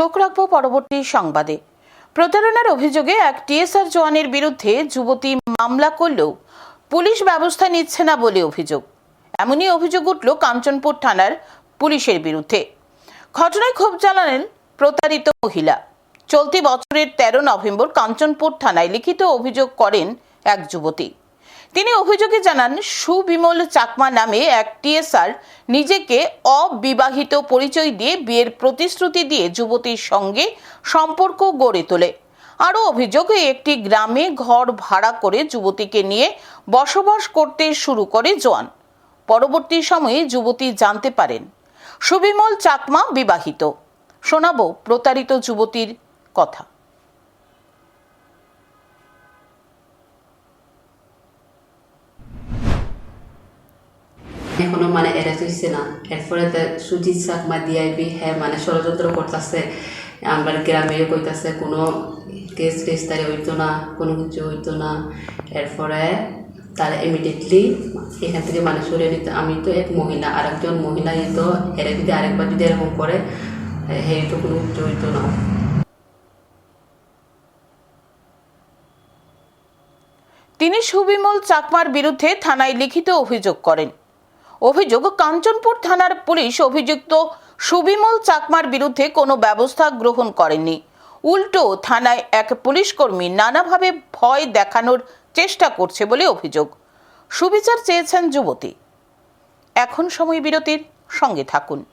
চোখ রাখব পরবর্তী সংবাদে। প্রতারণার অভিযোগে এক টিএসআর জওয়ানের বিরুদ্ধে যুবতী মামলা করলেও পুলিশ ব্যবস্থা নিচ্ছে না বলে অভিযোগ। এমনই অভিযোগ উঠল কাঞ্চনপুর থানার পুলিশের বিরুদ্ধে। ঘটনায় ক্ষোভ জানালেন প্রতারিত মহিলা। চলতি বছরের তেরো নভেম্বর কাঞ্চনপুর থানায় লিখিত অভিযোগ করেন এক যুবতী। তিনি অভিযোগে জানান, সুবিমল চাকমা নামে এক টিএসআর নিজেকে অবিবাহিত পরিচয় দিয়ে বিয়ের প্রতিশ্রুতি দিয়ে যুবতীর সঙ্গে সম্পর্ক গড়ে তোলে। আরও অভিযোগ একটি গ্রামে ঘর ভাড়া করে যুবতীকে নিয়ে বসবাস করতে শুরু করে জোয়ান। পরবর্তী সময়ে যুবতী জানতে পারেন, সুবিমল চাকমা বিবাহিত। শোনাবো প্রতারিত যুবতীর কথা। এখনও মানে এরা হইছে না। এরপরে সুজিত চাকমা দিয়াইবি হ্যাঁ মানে ষড়যন্ত্র করতেছে। আমার গ্রামে কইতাছে, কোনো কেস টেস তারে হইতো না, কোনো কিছু হইতো না। এরপরে তারা ইমিডিয়েটলি এখান থেকে মানে সরিয়ে নিতে আমি তো এক মহিলা আর একজন মহিলা তো এরা যদি আরেকবার যদি এরকম করে হ্যাঁ তো কোনো কিছু হইতো না। তিনি সুবিমল চাকমার বিরুদ্ধে থানায় লিখিত অভিযোগ করেন। অভিযোগ, কাঞ্চনপুর থানার পুলিশ অভিযুক্ত সুবিমল চাকমার বিরুদ্ধে কোনো ব্যবস্থা গ্রহণ করেনি। উল্টো, থানায় এক পুলিশ কর্মী নানাভাবে ভয় দেখানোর চেষ্টা করছে বলে অভিযোগ। সুবিচার চেয়েছেন যুবতী। এখন সময় বিরতির সঙ্গে থাকুন।